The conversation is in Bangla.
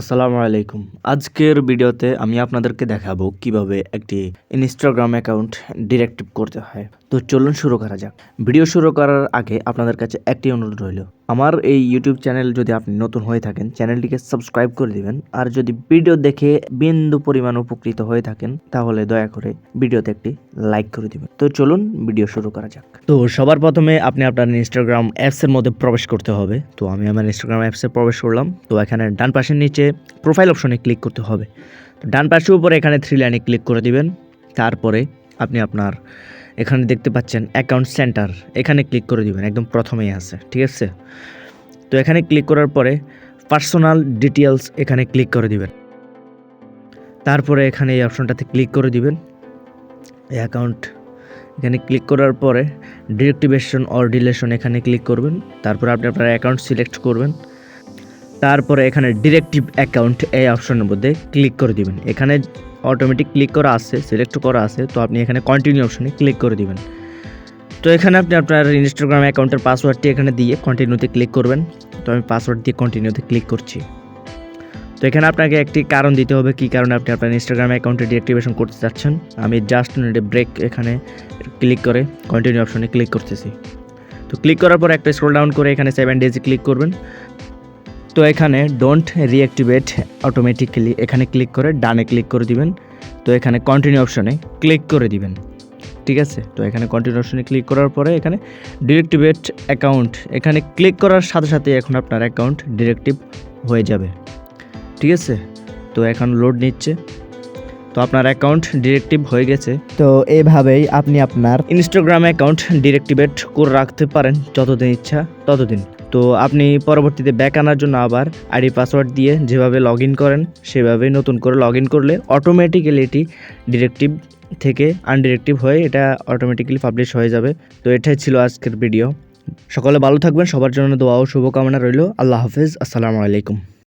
আসসালামু আলাইকুম। আজকের ভিডিওতে আমি আপনাদেরকে দেখাবো কীভাবে একটি ইনস্টাগ্রাম অ্যাকাউন্ট ডিরেক্টিভ করতে হয়। তো চলুন শুরু করা যাক। ভিডিও শুরু করার আগে আপনাদের কাছে একটি অনুরোধ রইল। আমার এই ইউটিউব চ্যানেল যদি আপনি নতুন হয়ে থাকেন চ্যানেলটিকে সাবস্ক্রাইব করে দিবেন। আর যদি ভিডিও দেখে বিন্দু পরিমাণ উপকৃত হয়ে থাকেন, তাহলে দয়া করে ভিডিওতে একটি লাইক করে দিবেন। তো চলুন ভিডিও শুরু করা যাক। তো সবার প্রথমে আপনি আপনার ইনস্টাগ্রাম অ্যাপসের মধ্যে প্রবেশ করতে হবে। তো আমি আমার ইনস্টাগ্রাম অ্যাপসে প্রবেশ করলাম। তো এখানে ডান পাশের নিচে প্রোফাইল অপশনে ক্লিক করতে হবে। তো ডান পাশের উপরে এখানে থ্রি লাইনে ক্লিক করে দিবেন। তারপরে আপনি আপনার এখানে দেখতে পাচ্ছেন অ্যাকাউন্ট সেন্টার এখানে ক্লিক করে দিবেন, একদম প্রথমেই আছে, ঠিক আছে? তো এখানে ক্লিক করার পরে পার্সোনাল ডিটেলস এখানে ক্লিক করে দিবেন। তারপরে এখানে এই অপশনটাতে ক্লিক করে দিবেন। এই অ্যাকাউন্ট এখানে ক্লিক করার পরে ডিরেক্টিভেশন অর ডিলেশন এখানে ক্লিক করবেন। তারপরে আপনি আপনার অ্যাকাউন্ট সিলেক্ট করবেন। তারপরে এখানে ডিরেক্টিভ অ্যাকাউন্ট এই অপশনের মধ্যে ক্লিক করে দিবেন। এখানে অটোমেটিক ক্লিক করা আছে সিলেক্ট করা আছে, তো আপনি এখানে কন্টিনিউ অপশনে ক্লিক করে দিবেন। তো এখানে আপনি আপনার ইনস্টাগ্রাম অ্যাকাউন্টের পাসওয়ার্ডটি এখানে দিয়ে কন্টিনিউতে ক্লিক করবেন। তো আমি পাসওয়ার্ড দিয়ে কন্টিনিউতে ক্লিক করছি। তো এখানে আপনাকে একটি কারণ দিতে হবে, কী কারণে আপনি আপনার ইনস্টাগ্রাম অ্যাকাউন্টে ডিঅ্যাক্টিভেশন করতে চাচ্ছেন? আমি জাস্ট ব্রেক এখানে ক্লিক করে কন্টিনিউ অপশনে ক্লিক করতেছি। তো ক্লিক করার পর একটা স্ক্রল ডাউন করে এখানে সেভেন ডেজে ক্লিক করবেন। তো এখানে ডোন্ট রিঅ্যাক্টিভেট অটোমেটিক্যালি এখানে ক্লিক করে ডানে ক্লিক করে দিবেন। তো এখানে কন্টিনিউ অপশনে ক্লিক করে দিবেন। ঠিক আছে? তো এখানে কন্টিনিউ অপশনে ক্লিক করার পরে এখানে ডিরেক্টিভেট অ্যাকাউন্ট এখানে ক্লিক করার সাথে সাথে এখন আপনার অ্যাকাউন্ট ডিরেক্টিভ হয়ে যাবে। ঠিক আছে? তো এখন লোড নিচ্ছে। তো আপনার অ্যাকাউন্ট ডিরেক্টিভ হয়ে গেছে। তো এভাবেই আপনি আপনার ইনস্টাগ্রাম অ্যাকাউন্ট ডিরেক্টিভেট করে রাখতে পারেন যতদিন ইচ্ছা ততদিন। তো আপনি পরবর্তীতে ব্যাক আনার জন্য আবার আইডি পাসওয়ার্ড দিয়ে যেভাবে লগ করেন সেভাবে নতুন করে লগ করলে অটোমেটিক্যালি এটি ডিরেক্টিভ থেকে আনডিরেক্টিভ হয়ে এটা অটোমেটিক্যালি পাবলিশ হয়ে যাবে। তো এটাই ছিল আজকের ভিডিও সকলে ভালো থাকবেন, সবার জন্য দোয়া ও শুভকামনা রইল। আল্লাহ হাফিজ, আসসালামু আলাইকুম।